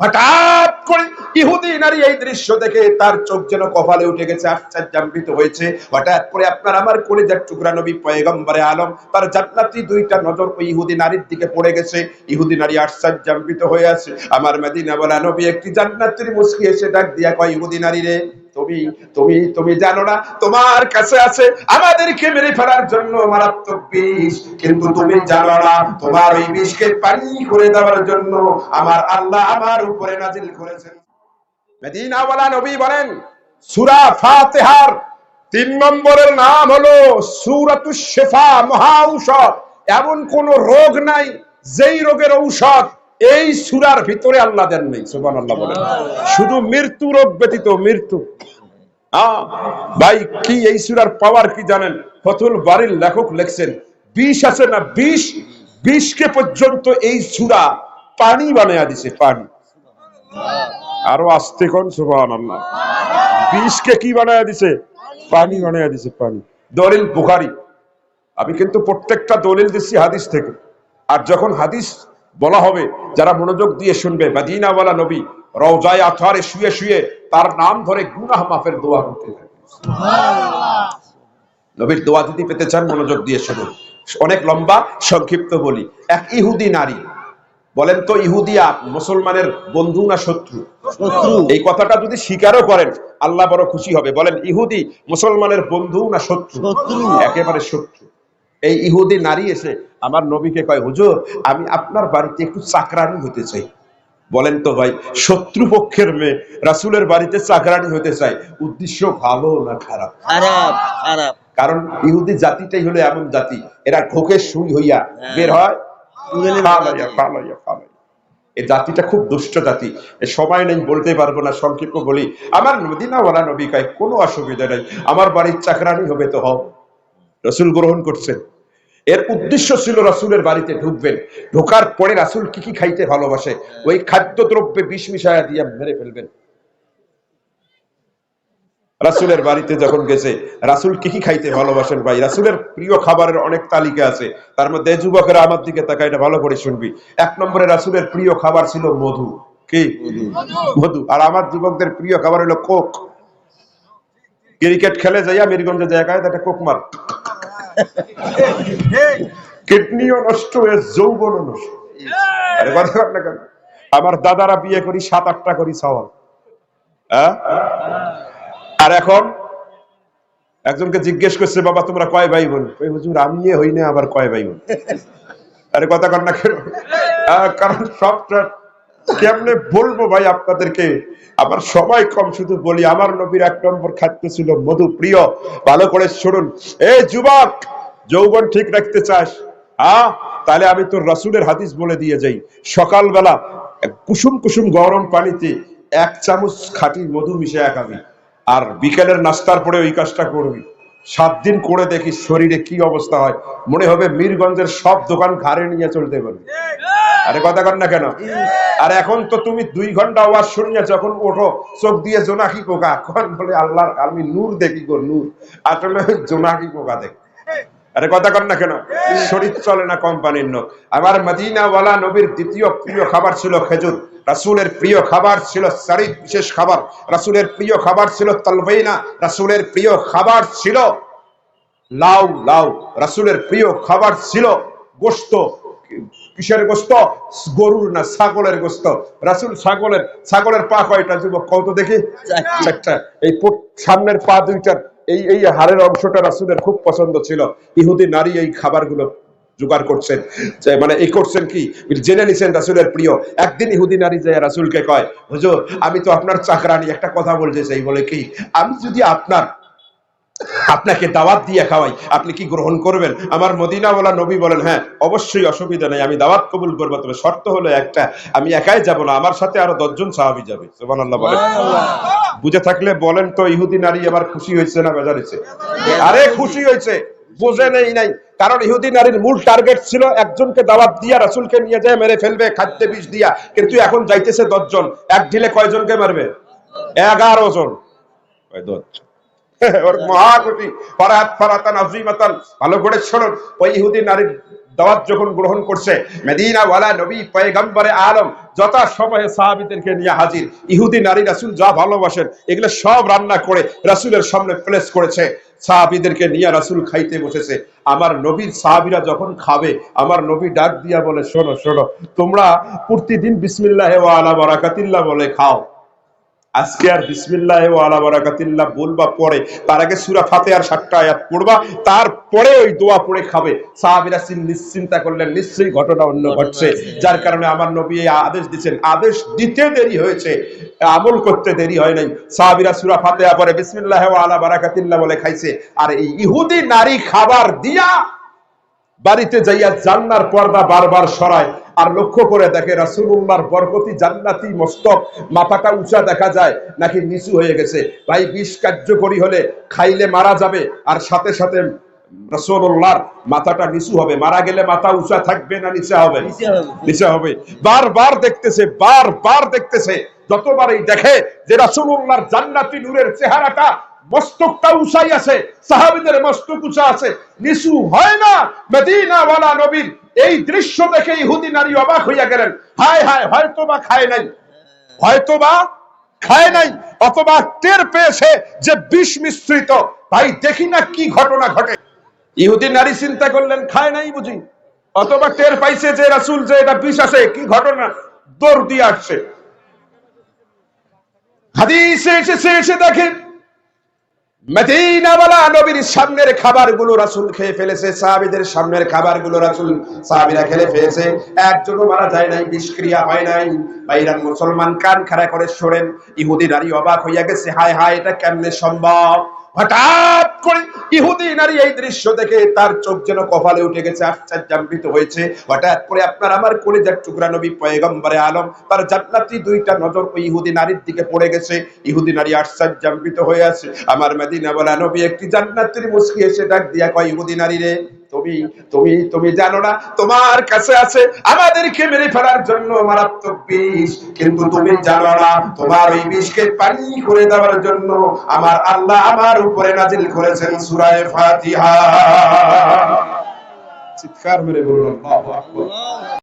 হঠাৎ করে ইহুদি নারী এই দৃশ্য দেখে তার চোখ যেন কপালে উঠে গেছে হয়েছে। হঠাৎ করে আপনার আমার কলিজার টুকরা নবী পয়গম্বরে আলম, তার জান্নাতি দুইটা নজর ওই ইহুদি নারীর দিকে পড়ে গেছে। ইহুদি নারী আশ্চর্যান্বিত হয়ে আছে। আমার মেদিনা বলা নবী একটি জান্নাতির মুসকি এসে ডাক দিয়া কয়, ইহুদি নারী রে তুমি তুমি তুমি জানো না তোমার কাছে আছে আমাদেরকে মেরে ফেলার জন্য মারাত্মক বিষ। কিন্তু তুমি জানো না তোমার ওই বিষকে পানি করে দেওয়ার জন্য আমার আল্লাহ আমার উপরে নাজিল করেছেন। মদিনাওয়ালা নবী বলেন সূরা ফাতিহার তিন নম্বরের নাম হলো সূরাতুশ শিফা মহা ঔষধ। এমন কোন রোগ নাই যেই রোগের ঔষধ এই সূরার ভিতরে আল্লাহ দেন নেই সুবহানাল্লাহ বলেন। শুধু মৃত্যু রোগ ব্যতীত মৃত্যু। ভাই, কি এই সূরার পাওয়ার কি জানেন? ফতুল বাড়ির লেখক লেখছেন, বিষ আছে না বিষ? বিষকে পর্যন্ত এই সুরা পানি বানায়া দিছে, পানি। আরও আস্তে কোন, সুবহানাল্লাহ। বিষকে কি বানায়া দিছে? পানি বানায়া দিছে, পানি। দলিল বুখারী। আমি কিন্তু প্রত্যেকটা দলিল দিচ্ছি হাদিস থেকে। আর যখন হাদিস বলা হবে, যারা মনোযোগ দিয়ে শুনবে, মাদিনাওয়ালা নবী, রওজায় আথারে শুয়ে শুয়ে তার নাম ধরে গুনাহ মাফের দোয়া করতে থাকে। নবীর দোয়া যদি পেতে চান মনোযোগ দিয়ে শুনুন। অনেক লম্বা সংক্ষিপ্ত বলি। এক ইহুদি নারী বলেন তো ইহুদিয়া মুসলমানের বন্ধু না শত্রু? শত্রু। এই কথাটা যদি স্বীকারও করেন আল্লাহ বড় খুশি হবে। বলেন ইহুদি মুসলমানের বন্ধু না শত্রু? শত্রু। একেবারে শত্রু। এই ইহুদি নারী এসে আমার নবীকে কয় হুজুর আমি আপনার বাড়িতে একটু চাকরানি হতে চাই। বলেন তো ভাই শত্রু পক্ষের মেয়ে রাসুলের বাড়িতে চাকরানি হতে চায় উদ্দেশ্য ভালো না খারাপ? খারাপ খারাপ। কারণ ইহুদি জাতিটাই হলো এমন জাতি এরা ঢোকে সুই হইয়া বের হয়। ফালাইয়া। এই জাতিটা খুব দুষ্ট জাতি। সময় নেই বলতে পারব না সংক্ষিপ্ত বলি আমার মদিনা ওয়ালা নবী কয় কোনো অসুবিধা নেই আমার বাড়ির চাকরানি হবে তো হও। রসুল গ্রহণ করছেন। এর উদ্দেশ্য ছিল রাসূলের বাড়িতে ঢুকবেন। ঢোকার পরে রাসূল কি কি খাইতে ভালোবাসে? ওই খাদ্যদ্রব্যে বিষ মিশায়া দিয়ে মেরে ফেলবেন। রাসূলের বাড়িতে যখন গেছে, রাসূল কি কি খাইতে ভালোবাসেন ভাই? রাসূলের প্রিয় খাবারের অনেক তালিকা আছে। তার মধ্যে যুবকেরা আমার দিকে তাকায় এটা ভালো করে শুনবি। এক নম্বরে রাসূলের প্রিয় খাবার ছিল মধু। কি? মধু। আর আমার যুবকদের প্রিয় খাবার হলো কোক। ক্রিকেট খেলে যাইয়া মিরগঞ্জে জায়গায় একটা কোক মার। কিডনিও নষ্ট হয়ে যৌবনও নষ্ট। আমার দাদারা বিয়ে করি, সাত, আটটা করি, সওয়াল। হ্যাঁ? আর এখন একজনকে জিজ্ঞেস করছে, বাবা, তোমরা কয় ভাই বোন ওই হুজুর আমি হই না, আবার কয় ভাই বোন আরে কথা কর না কেন? কারণ সবটা কেমনে বলব ভাই আপনাদেরকে? আমার সময় কম, শুধু বলি, আমার নবীর এক নম্বর খাদ্য ছিল মধু প্রিয় ভালো করে শুনুন। এই যুবক, যৌবন ঠিক রাখতে চাস? হ্যাঁ তাহলে আমি তোর রসুলের হাদিস বলে দিয়ে যাই। সকালবেলা কুসুম কুসুম গরম পানিতে এক চামচ খাঁটি মধু মিশিয়ে খাবি আর বিকেলের নাস্তার পরে ওই কাজটা করবি। সাত দিন করে দেখি শরীরে কি অবস্থা হয়। মনে হবে মিরগঞ্জের সব দোকান ঘাড়ে নিয়ে চলতে পারবি। আরে কথা কর না কেন? আর এখন তো তুমি দুই ঘণ্টা আওয়াজ শুনিয়া যখন ওঠো, চোখ দিয়ে জোনাকি পোকা কখন বলে আল্লাহ আমি নূর দেখি গো, নূর। আসলে জোনাকি পোকা দেখ। আরে কথা কর না কেন? শরীর চলে না কোম্পানির নোক আমার মদিনাওয়ালা নবীর দ্বিতীয় প্রিয় খাবার ছিল খেজুর। রাসূলের প্রিয় খাবার ছিল সারিদ, বিশেষ খাবার। রাসূলের প্রিয় খাবার ছিল তালবেইনা রাসূলের প্রিয় খাবার ছিল লাউ লাউ। রাসূলের প্রিয় খাবার ছিল গোস্ত কিসের গোস্ত? গরুর না ছাগলের গোস্ত? রাসূল ছাগলের ছাগলের পা কয়টা যুবক? কত দেখি। চারটি। এই সামনের পা দুইটার এই এই হাড়ের অংশটা রাসূলের খুব পছন্দ ছিল। ইহুদি নারী এই খাবারগুলো জোগাড় করছেন। যে মানে এই করছেন কি? জেনে নিছেন রাসূলের প্রিয়। একদিন ইহুদি নারী যায় রাসূলকে কয় হুজুর আমি তো আপনার চাকরানি একটা কথা বলতে চাই। বলে কি আমি যদি আপনার আপনাকে দাওয়াত দিয়ে খাওয়াই। আপনি কি গ্রহণ করবেন? আমার মদিনাওয়ালা নবী বলেন হ্যাঁ অবশ্যই অসুবিধা নেই আমি দাওয়াত কবুল করব। তবে শর্ত হলো একটা আমি একাই যাব না আমার সাথে আরও দশজন সাহাবি যাবে। সুবহানাল্লাহ বলেন। বুঝে থাকলে বলেন তো ইহুদি নারী এবার খুশি হয়েছে না বেজার হয়েছে আরে খুশি হয়েছে বুঝে নেই নাই। কারণ ইহুদি নারীর মূল টার্গেট ছিল একজনকে দাওয়াত দিয়া রাসূলকে নিয়ে যায় মেরে ফেলবে খাদ্যে বিষ দিয়া। কিন্তু এখন যাইতেছে দশজন এক ঢিলে কয়জনকে মারবে? এগারো জন। দশজন ওর মহাকুটি আজিমাতান ভালো করে ওই ইহুদি দাওয়াত যখন গ্রহণ করছে, মেদিনা ওয়ালা নবী পয়গম্বরে আলম যথা সময়ে সাহাবীদেরকে নিয়ে হাজির। ইহুদি নারী রাসূল যা ভালোবাসেন, এগুলো সব রান্না করে রাসূলের সামনে প্লেস করেছে। সাহাবীদেরকে নিয়ে রাসূল খাইতে বসেছে। আমার নবীর সাহাবিরা যখন খাবে, আমার নবী ডাক দিয়া বলে, শোনো শোনো, তোমরা প্রতিদিন বিসমিল্লাহ ওয়া আলা বারাকাতিল্লাহ বলে খাও। আজকে আর বিসমিল্লাহ ও আলা বারাকাতিল্লাহ বলবা পরে তার আগে সূরা ফাতিহার সাতটা আয়াত পড়বা তারপরে ওই দোয়া পড়ে খাবে। সাহাবীরা চিন- নিশ্চিন্তা করলেন নিশ্চয়ই ঘটনা অন্য ঘটছে। যার কারণে আমার নবী এই আদেশ দিচ্ছেন। আদেশ দিতে দেরি হয়েছে আমল করতে দেরি হয় নাই। সাহাবীরা সুরা ফাতিহা পরে বিসমিল্লাহ ও আলা বারাকাতিল্লাহ বলে খাইছে। আর এই ইহুদি নারী খাবার দিয়া বাড়িতে যাইয়া জান্নার পর্দা বারবার সরায়। আর লক্ষ্য করে দেখে রাসূলুল্লাহর বরকতি জান্নাতি মস্তক মাথাটা উঁচা দেখা যায় নাকি নিচু হয়ে গেছে। ভাই বিষ কার্যকরী হলে খাইলে মারা যাবে আর সাথে সাথে মাথাটা নিচু হবে। মারা গেলে মাথা উঁচা থাকবে না নিচে হবে? নিচে হবে। বারবার দেখতেছে বারবার দেখতেছে। যতবারই দেখে যে রাসূলুল্লাহর জান্নাতি নূরের চেহারাটা মস্তকটা উঁচাই আছে সাহাবীদের মস্তক উঁচা আছে নিচু হয় না। মদিনা ওয়ালা নবীর এই দৃশ্য দেখে ইহুদি নারী অবাক হইয়া গেলেন। হায় হায় হয়তো বা খায় নাই। হয়তো বা খায় নাই, অথবা টের পেয়েছে যে বিষ মিশ্রিত। ভাই, দেখি না কি ঘটনা ঘটে। ইহুদি নারী চিন্তা করলেন, খায় নাই বুঝি? অথবা টের পাইছে যে রাসূল যে এটা বিষ আছে, কি ঘটনা? দৌড় দিয়ে আসছে। হাদিসে এসেছে, এসে দেখেন মদিনাওয়ালা নবীর সামনের খাবারগুলো রাসূল খেয়ে ফেলেছে, সাহাবীদের সামনের খাবারগুলো রাসূল সাহাবীরা খেলে ফেলেছে। একজনও মারা যায় নাই বিষক্রিয়া হয় নাই। বাইরান মুসলমান কান খাড়া করে সরেন ইহুদি নারী অবাক হইয়া গেছে, হায় হায়, এটা কেমনে সম্ভব? হঠাৎ করে ইহুদি নারী এই দৃশ্য দেখে তার চোখ যেন কপালে উঠে গেছে, আশ্চর্যান্বিত হয়েছে। হঠাৎ করে আপনার আমার কলিজার টুকরা নবী পয়গম্বরে আলম, তার জান্নাতি দুইটা নজর ওই ইহুদি নারীর দিকে পড়ে গেছে। ইহুদি নারী আশ্চর্যান্বিত হয়ে আছে। আমার মেদিনা বলা নবী একটি জান্নাতির মুসকি এসে ডাক দিয়া কয়, ইহুদি নারী রে তুমি তুমি তুমি জানো না, তোমার কাছে আছে, আমাদেরকে মেরে ফেলার জন্য মারাত্মক বিষ। কিন্তু তুমি জানো না, তোমার ওই বিষকে পানি করে দেওয়ার জন্য আমার আল্লাহ আমার উপরে নাজিল করেছেন সুরায় ফাতিহা। চিৎকার মেরে বলুন